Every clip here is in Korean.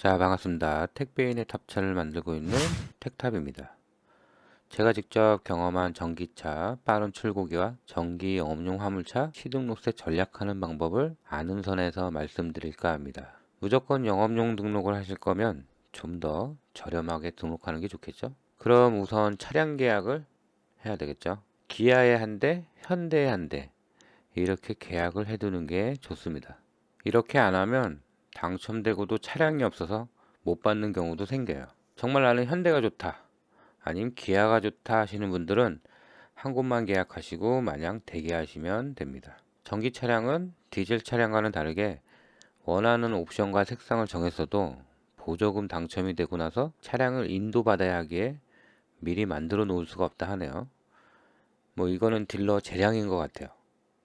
자, 반갑습니다. 택배인의 탑차를 만들고 있는 택탑입니다. 제가 직접 경험한 전기차, 빠른 출고기와 전기 영업용 화물차 시등록세 전략하는 방법을 아는 선에서 말씀드릴까 합니다. 무조건 영업용 등록을 하실 거면 좀 더 저렴하게 등록하는 게 좋겠죠? 그럼 우선 차량 계약을 해야 되겠죠? 기아에 한 대, 현대에 한 대, 이렇게 계약을 해두는 게 좋습니다. 이렇게 안 하면 당첨되고도 차량이 없어서 못 받는 경우도 생겨요. 정말 나는 현대가 좋다. 아니면 기아가 좋다 하시는 분들은 한 곳만 계약하시고 마냥 대기하시면 됩니다. 전기 차량은 디젤 차량과는 다르게 원하는 옵션과 색상을 정했어도 보조금 당첨이 되고 나서 차량을 인도받아야 하기에 미리 만들어 놓을 수가 없다 하네요. 뭐 이거는 딜러 재량인 것 같아요.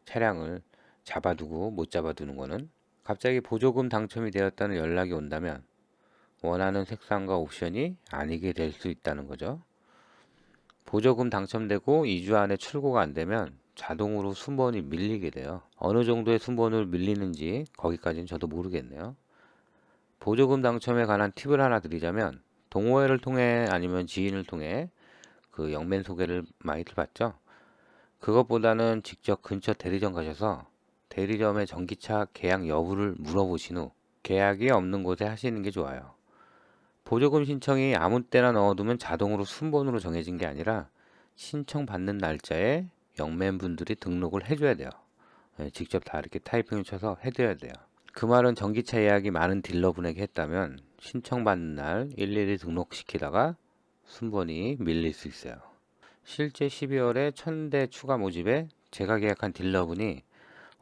차량을 잡아두고 못 잡아두는 거는 갑자기 보조금 당첨이 되었다는 연락이 온다면 원하는 색상과 옵션이 아니게 될 수 있다는 거죠. 보조금 당첨되고 2주 안에 출고가 안 되면 자동으로 순번이 밀리게 돼요. 어느 정도의 순번을 밀리는지 거기까지는 저도 모르겠네요. 보조금 당첨에 관한 팁을 하나 드리자면 동호회를 통해 아니면 지인을 통해 그 영맨 소개를 많이 들 봤죠. 그것보다는 직접 근처 대리점 가셔서 대리점의 전기차 계약 여부를 물어보신 후 계약이 없는 곳에 하시는 게 좋아요. 보조금 신청이 아무 때나 넣어두면 자동으로 순번으로 정해진 게 아니라 신청 받는 날짜에 영맨분들이 등록을 해줘야 돼요. 예, 직접 다 이렇게 타이핑을 쳐서 해드려야 돼요. 그 말은 전기차 예약이 많은 딜러분에게 했다면 신청받는 날 일일이 등록시키다가 순번이 밀릴 수 있어요. 실제 12월에 1000대 추가 모집에 제가 계약한 딜러분이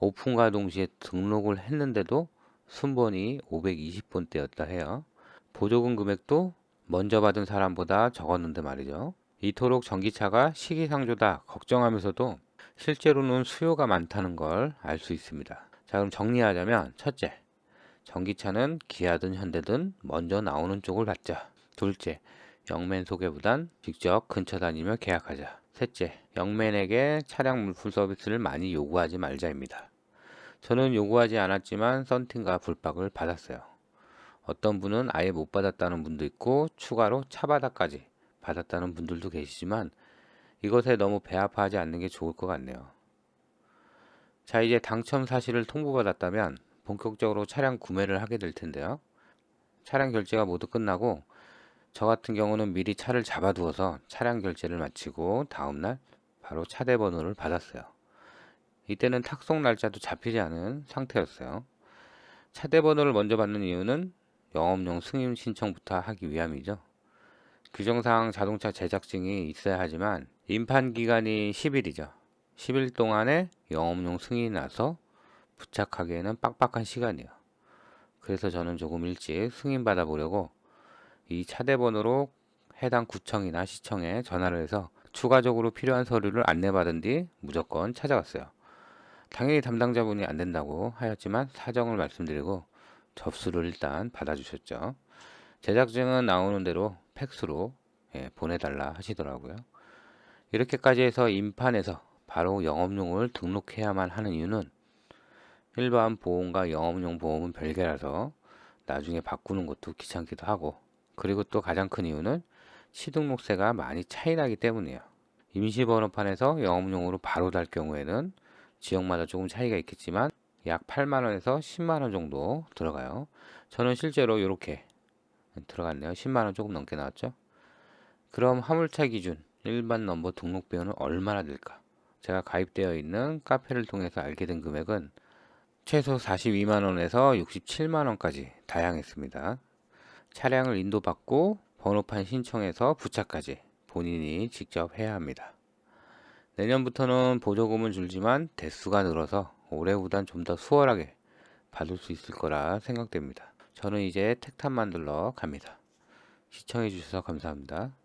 오픈과 동시에 등록을 했는데도 순번이 520번대였다 해요. 보조금 금액도 먼저 받은 사람보다 적었는데 말이죠. 이토록 전기차가 시기상조다 걱정하면서도 실제로는 수요가 많다는 걸 알 수 있습니다. 자, 그럼 정리하자면 첫째, 전기차는 기아든 현대든 먼저 나오는 쪽을 받자. 둘째, 영맨 소개보단 직접 근처 다니며 계약하자. 셋째, 영맨에게 차량 물품 서비스를 많이 요구하지 말자입니다. 저는 요구하지 않았지만 썬팅과 불박을 받았어요. 어떤 분은 아예 못 받았다는 분도 있고 추가로 차바닥까지 받았다는 분들도 계시지만 이것에 너무 배아파하지 않는 게 좋을 것 같네요. 자 이제 당첨 사실을 통보받았다면 본격적으로 차량 구매를 하게 될 텐데요. 차량 결제가 모두 끝나고 저 같은 경우는 미리 차를 잡아두어서 차량 결제를 마치고 다음날 바로 차대 번호를 받았어요. 이때는 탁송 날짜도 잡히지 않은 상태였어요. 차대 번호를 먼저 받는 이유는 영업용 승인 신청부터 하기 위함이죠. 규정상 자동차 제작증이 있어야 하지만 임판 기간이 10일이죠. 10일 동안에 영업용 승인이 나서 부착하기에는 빡빡한 시간이에요. 그래서 저는 조금 일찍 승인 받아보려고 이 차대 번호로 해당 구청이나 시청에 전화를 해서 추가적으로 필요한 서류를 안내받은 뒤 무조건 찾아갔어요. 당연히 담당자분이 안 된다고 하였지만 사정을 말씀드리고 접수를 일단 받아주셨죠. 제작증은 나오는 대로 팩스로 예, 보내달라 하시더라고요. 이렇게까지 해서 임판에서 바로 영업용을 등록해야만 하는 이유는 일반 보험과 영업용 보험은 별개라서 나중에 바꾸는 것도 귀찮기도 하고 그리고 또 가장 큰 이유는 시등록세가 많이 차이 나기 때문이에요. 임시번호판에서 영업용으로 바로 달 경우에는 지역마다 조금 차이가 있겠지만 약 8만원에서 10만원 정도 들어가요. 저는 실제로 이렇게 들어갔네요. 10만원 조금 넘게 나왔죠. 그럼 화물차 기준 일반 넘버 등록 비용은 얼마나 될까? 제가 가입되어 있는 카페를 통해서 알게 된 금액은 최소 42만원에서 67만원까지 다양했습니다. 차량을 인도받고 번호판 신청해서 부착까지 본인이 직접 해야 합니다. 내년부터는 보조금은 줄지만 대수가 늘어서 올해보단 좀 더 수월하게 받을 수 있을 거라 생각됩니다. 저는 이제 택탑 만들러 갑니다. 시청해 주셔서 감사합니다.